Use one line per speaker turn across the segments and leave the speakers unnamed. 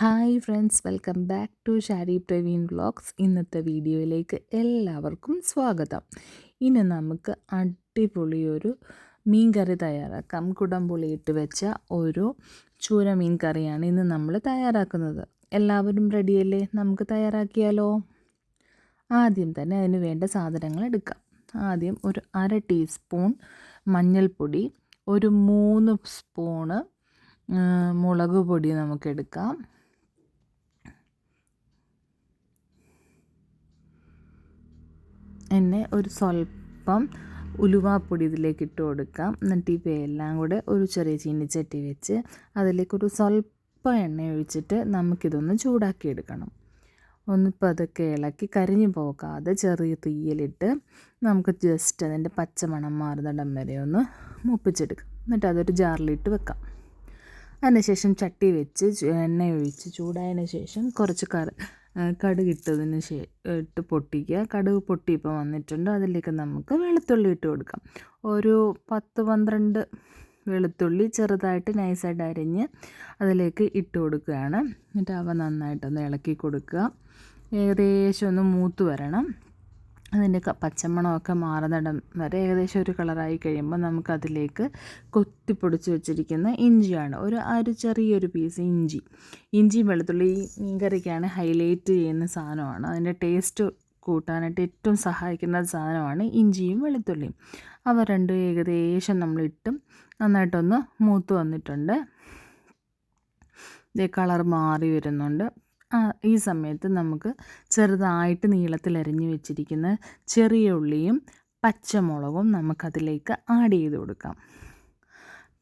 Hi friends welcome back to Shari Praveen vlogs. ഇന്നത്തെ വീഡിയോയിലേക്ക് എല്ലാവർക്കും സ്വാഗതം. ഇനി നമുക്ക് അടിപൊളിയൊരു മീൻ കറി തയ്യാറാക്കാം. കുടംപുളി ഇട്ട് വെച്ച ഒരു ചൂര മീൻ കറിയാണ് ഇന്ന് നമ്മൾ തയ്യാറാക്കുന്നത്. എല്ലാവരും റെഡിയല്ലേ നമുക്ക് തയ്യാറാക്കിയാലോ? ആദ്യം തന്നെ അതിന് വേണ്ട സാധനങ്ങൾ എടുക്കാം. ആദ്യം ഒരു അര ടീസ്പൂൺ മഞ്ഞൾപ്പൊടി ഒരു മൂന്ന് സ്പൂണ് മുളക് പൊടി നമുക്കെടുക്കാം എന്നെ ഒരു സ്വല്പം ഉലുവാപ്പൊടി ഇതിലേക്ക് ഇട്ട് കൊടുക്കാം. എന്നിട്ട് ഇവയെല്ലാം കൂടെ ഒരു ചെറിയ ചീനിച്ചട്ടി വെച്ച് അതിലേക്കൊരു സ്വല്പം എണ്ണ ഒഴിച്ചിട്ട് നമുക്കിതൊന്ന് ചൂടാക്കി എടുക്കണം ഒന്ന് പതുക്കെ ഇളക്കി കരിഞ്ഞു പോകാതെ ചെറിയ തീയിലിട്ട് നമുക്ക് ജസ്റ്റ് അതിന്റെ പച്ചമണം മാറുന്നിടം വരെ ഒന്ന് മുപ്പിച്ചെടുക്കാം. എന്നിട്ട് അതൊരു ജാറിലിട്ട് വെക്കാം. അതിനുശേഷം ചട്ടി വെച്ച് എണ്ണ ഒഴിച്ച് ചൂടായതിന് ശേഷം കുറച്ച് കറി കടുക് ഇട്ടതിന് ശേ ഇട്ട് പൊട്ടിക്കുക. കടുക് പൊട്ടി വന്നിട്ടുണ്ട്. അതിലേക്ക് നമുക്ക് വെളുത്തുള്ളി ഇട്ട് കൊടുക്കാം. ഒരു പത്ത് പന്ത്രണ്ട് വെളുത്തുള്ളി ചെറുതായിട്ട് നൈസായിട്ട് അരിഞ്ഞ് അതിലേക്ക് ഇട്ട് കൊടുക്കുകയാണ്. എന്നിട്ട് അവ നന്നായിട്ടൊന്ന് ഇളക്കി കൊടുക്കുക. ഏകദേശം ഒന്ന് മൂത്ത് വരണം. അതിന്റെ പച്ചമണമൊക്കെ മാറുന്നിടം വരെ ഏകദേശം ഒരു കളറായി കഴിയുമ്പോൾ നമുക്കതിലേക്ക് കൊത്തിപ്പൊടിച്ച് വെച്ചിരിക്കുന്ന ഇഞ്ചിയാണ്. ഒരു ഒരു ചെറിയൊരു പീസ് ഇഞ്ചി. ഇഞ്ചി വെളുത്തുള്ളി മീൻകറിക്കാണ് ഹൈലൈറ്റ് ചെയ്യുന്ന സാധനമാണ്. അതിന്റെ ടേസ്റ്റ് കൂട്ടാനായിട്ട് ഏറ്റവും സഹായിക്കുന്ന സാധനമാണ് ഇഞ്ചിയും വെളുത്തുള്ളിയും. അവ രണ്ടും ഏകദേശം നമ്മളിട്ടും നന്നായിട്ടൊന്ന് മൂത്ത് വന്നിട്ടുണ്ട്. കളർ മാറി വരുന്നുണ്ട്. ഈ സമയത്ത് നമുക്ക് ചെറുതായിട്ട് നീളത്തിൽ അരിഞ്ഞു വെച്ചിരിക്കുന്ന ചെറിയ ഉള്ളിയും പച്ചമുളകും നമുക്കതിലേക്ക് ആഡ് ചെയ്ത് കൊടുക്കാം.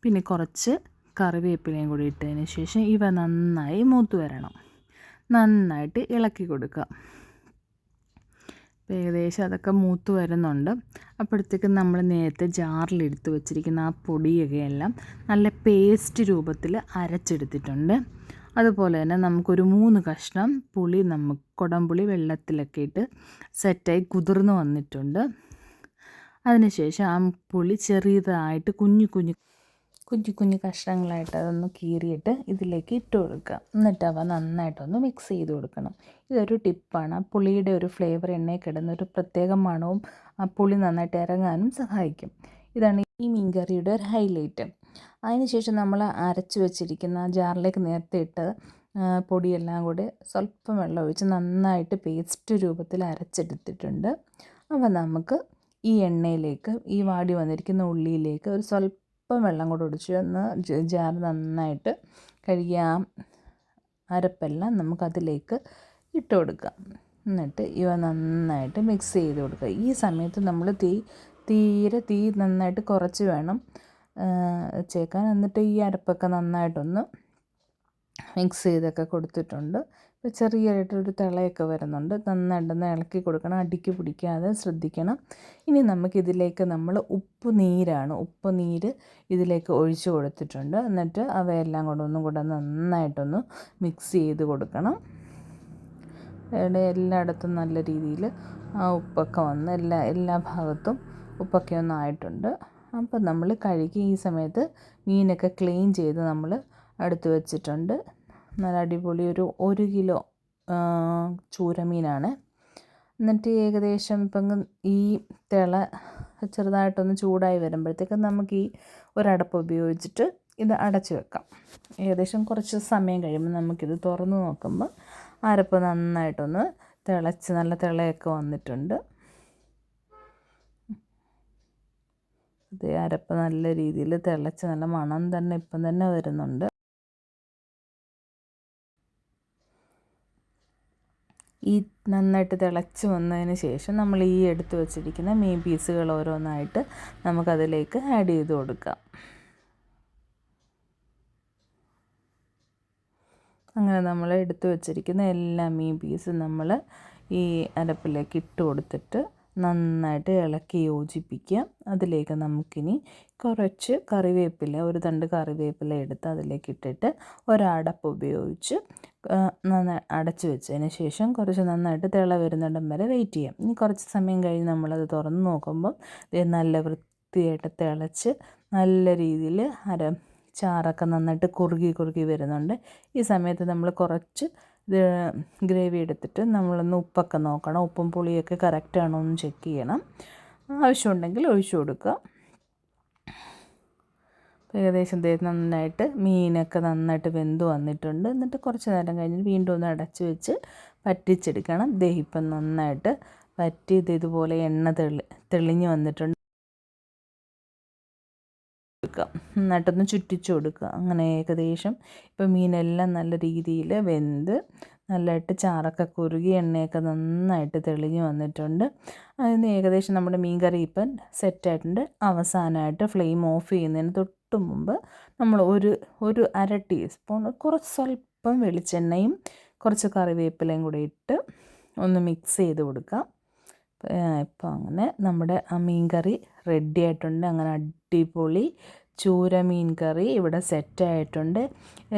പിന്നെ കുറച്ച് കറിവേപ്പിലയും കൂടി ഇട്ടതിന് ശേഷം ഇവ നന്നായി മൂത്ത് വരണം. നന്നായിട്ട് ഇളക്കി കൊടുക്കുക. ഏകദേശം അതൊക്കെ മൂത്ത് വരുന്നുണ്ട്. അപ്പോഴത്തേക്കും നമ്മൾ നേരത്തെ ജാറിലെടുത്ത് വെച്ചിരിക്കുന്ന ആ പൊടിയൊക്കെയെല്ലാം നല്ല പേസ്റ്റ് രൂപത്തിൽ അരച്ചെടുത്തിട്ടുണ്ട്. അതുപോലെ തന്നെ നമുക്കൊരു മൂന്ന് കഷ്ണം പുളി നമുക്ക് കുടംപുളി വെള്ളത്തിലൊക്കെ ഇട്ട് സെറ്റായി കുതിർന്ന് വന്നിട്ടുണ്ട്. അതിനുശേഷം ആ പുളി ചെറിയതായിട്ട് കുഞ്ഞു കുഞ്ഞു കുഞ്ഞു കുഞ്ഞു കഷ്ണങ്ങളായിട്ട് അതൊന്ന് കീറിയിട്ട് ഇതിലേക്ക് ഇട്ട് കൊടുക്കുക. എന്നിട്ട് അവ നന്നായിട്ടൊന്ന് മിക്സ് ചെയ്ത് കൊടുക്കണം. ഇതൊരു ടിപ്പാണ്. ആ പുളിയുടെ ഒരു ഫ്ലേവർ എണ്ണയിൽ കിടന്ന ഒരു പ്രത്യേക മണവും ആ പുളി നന്നായിട്ട് ഇറങ്ങാനും സഹായിക്കും. ഇതാണ് ഈ മീൻകറിയുടെ ഒരു ഹൈലൈറ്റ് അതിനുശേഷം നമ്മൾ അരച്ച് വെച്ചിരിക്കുന്ന ജാറിലേക്ക് നേരത്തെ ഇട്ട് പൊടിയെല്ലാം കൂടി സ്വല്പം വെള്ളം ഒഴിച്ച് നന്നായിട്ട് പേസ്റ്റ് രൂപത്തിൽ അരച്ചെടുത്തിട്ടുണ്ട്. അപ്പോൾ നമുക്ക് ഈ എണ്ണയിലേക്ക് ഈ വാടി വന്നിരിക്കുന്ന ഉള്ളിയിലേക്ക് ഒരു സ്വല്പം വെള്ളം കൂടെ ഒടിച്ച് ഒന്ന് ജാർ നന്നായിട്ട് കഴുകിയ ആ അരപ്പെല്ലാം നമുക്കതിലേക്ക് ഇട്ട് കൊടുക്കാം. എന്നിട്ട് ഇവ നന്നായിട്ട് മിക്സ് ചെയ്ത് കൊടുക്കുക. ഈ സമയത്ത് നമ്മൾ തീ തീരെ തീ നന്നായിട്ട് കുറച്ച് വേണം. വെച്ചേക്കാൻ എന്നിട്ട് ഈ അരപ്പൊക്കെ നന്നായിട്ടൊന്ന് മിക്സ് ചെയ്തൊക്കെ കൊടുത്തിട്ടുണ്ട്. ഇപ്പോൾ ചെറിയതായിട്ടൊരു തിളയൊക്കെ വരുന്നുണ്ട്. നന്നായിട്ടൊന്ന് ഇളക്കി കൊടുക്കണം. അടിക്ക് പിടിക്കാതെ ശ്രദ്ധിക്കണം. ഇനി നമുക്കിതിലേക്ക് നമ്മൾ ഉപ്പ് നീരാണ്. ഉപ്പ് നീര് ഇതിലേക്ക് ഒഴിച്ച് കൊടുത്തിട്ടുണ്ട്. എന്നിട്ട് അവയെല്ലാം കൂടെ ഒന്നും കൂടെ നന്നായിട്ടൊന്ന് മിക്സ് ചെയ്ത് കൊടുക്കണം. ഇവിടെ എല്ലായിടത്തും നല്ല രീതിയിൽ ആ ഉപ്പൊക്കെ വന്ന് എല്ലാ എല്ലാ ഭാഗത്തും ഉപ്പൊക്കെ ഒന്നായിട്ടുണ്ട്. അപ്പോൾ നമ്മൾ കഴുകി ഈ സമയത്ത് മീനൊക്കെ ക്ലീൻ ചെയ്ത് നമ്മൾ അടുത്ത് വെച്ചിട്ടുണ്ട്. നല്ല അടിപൊളി ഒരു ഒരു കിലോ ചൂരമീനാണ്. എന്നിട്ട് ഏകദേശം ഇപ്പം ഈ തിള ചെറുതായിട്ടൊന്ന് ചൂടായി വരുമ്പോഴത്തേക്കും നമുക്ക് ഈ ഒരടപ്പ് ഉപയോഗിച്ചിട്ട് ഇത് അടച്ചു വെക്കാം. ഏകദേശം കുറച്ച് സമയം കഴിയുമ്പോൾ നമുക്കിത് തുറന്ന് നോക്കുമ്പോൾ അരപ്പ് നന്നായിട്ടൊന്ന് തിളച്ച് നല്ല തിളയൊക്കെ വന്നിട്ടുണ്ട്. ഇത് അരപ്പ് നല്ല രീതിയിൽ തിളച്ച് നല്ല മണം തന്നെ ഇപ്പം തന്നെ വരുന്നുണ്ട്. ഈ നന്നായിട്ട് തിളച്ച് വന്നതിന് ശേഷം നമ്മൾ ഈ എടുത്ത് വെച്ചിരിക്കുന്ന മീൻ പീസുകൾ ഓരോന്നായിട്ട് നമുക്കതിലേക്ക് ആഡ് ചെയ്ത് കൊടുക്കാം. അങ്ങനെ നമ്മൾ എടുത്ത് വെച്ചിരിക്കുന്ന എല്ലാ മീൻ പീസും നമ്മൾ ഈ അരപ്പിലേക്ക് ഇട്ട് കൊടുത്തിട്ട് നന്നായിട്ട് ഇളക്കി യോജിപ്പിക്കുക. അതിലേക്ക് നമുക്കിനി കുറച്ച് കറിവേപ്പില ഒരു തണ്ട് കറിവേപ്പില എടുത്ത് അതിലേക്ക് ഇട്ടിട്ട് ഒരടപ്പ് ഉപയോഗിച്ച് നന്നായി അടച്ച് വെച്ചതിന് ശേഷം കുറച്ച് നന്നായിട്ട് തിള വരുന്നിടം വരെ വെയിറ്റ് ചെയ്യാം. ഇനി കുറച്ച് സമയം കഴിഞ്ഞ് നമ്മളത് തുറന്ന് നോക്കുമ്പോൾ നല്ല വൃത്തിയായിട്ട് തിളച്ച് നല്ല രീതിയിൽ അര ചാറൊക്കെ നന്നായിട്ട് കുറുകി കുറുകി വരുന്നുണ്ട്. ഈ സമയത്ത് നമ്മൾ കുറച്ച് ഇത് ഗ്രേവി എടുത്തിട്ട് നമ്മളൊന്ന് ഉപ്പൊക്കെ നോക്കണം. ഉപ്പും പുളിയൊക്കെ കറക്റ്റ് ആണോ എന്ന് ചെക്ക് ചെയ്യണം. ആവശ്യമുണ്ടെങ്കിൽ ഒഴിച്ചു കൊടുക്കുക. ഏകദേശം നന്നായിട്ട് മീനൊക്കെ നന്നായിട്ട് വെന്ത് വന്നിട്ടുണ്ട്. എന്നിട്ട് കുറച്ച് നേരം കഴിഞ്ഞ് വീണ്ടും ഒന്ന് അടച്ചു വെച്ച് പറ്റിച്ചെടുക്കണം ദഹിപ്പം നന്നായിട്ട് വറ്റിയത് ഇതുപോലെ എണ്ണ തെളി തെളിഞ്ഞ് വന്നിട്ടുണ്ട്. കൊടുക്കുക. എന്നിട്ടൊന്ന് ചുറ്റിച്ചു കൊടുക്കുക. അങ്ങനെ ഏകദേശം ഇപ്പോൾ മീനെല്ലാം നല്ല രീതിയിൽ വെന്ത് നല്ലതായിട്ട് ചാറൊക്കെ കുറുകി എണ്ണയൊക്കെ നന്നായിട്ട് തെളിഞ്ഞ് വന്നിട്ടുണ്ട്. അതിന് ഏകദേശം നമ്മുടെ മീൻ കറി ഇപ്പം സെറ്റായിട്ടുണ്ട്. അവസാനമായിട്ട് ഫ്ലെയിം ഓഫ് ചെയ്യുന്നതിന് തൊട്ട് മുമ്പ് നമ്മൾ ഒരു ഒരു അര ടീസ്പൂൺ കുറച്ച് സ്വല്പം വെളിച്ചെണ്ണയും കുറച്ച് കറിവേപ്പിലയും കൂടി ഇട്ട് ഒന്ന് മിക്സ് ചെയ്ത് കൊടുക്കാം. ഇപ്പോൾ അങ്ങനെ നമ്മുടെ ആ മീൻ കറി റെഡി ആയിട്ടുണ്ട്. അങ്ങനെ അടിപൊളി ചൂര മീൻ കറി ഇവിടെ സെറ്റായിട്ടുണ്ട്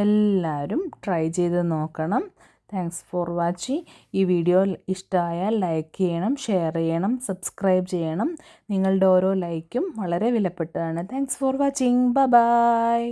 എല്ലാവരും ട്രൈ ചെയ്ത് നോക്കണം. താങ്ക്സ് ഫോർ വാച്ചിങ് ഈ വീഡിയോ ഇഷ്ടമായാൽ ലൈക്ക് ചെയ്യണം ഷെയർ ചെയ്യണം സബ്സ്ക്രൈബ് ചെയ്യണം. നിങ്ങളുടെ ഓരോ ലൈക്കും വളരെ വിലപ്പെട്ടതാണ്. താങ്ക്സ് ഫോർ വാച്ചിങ് ബ ബായ്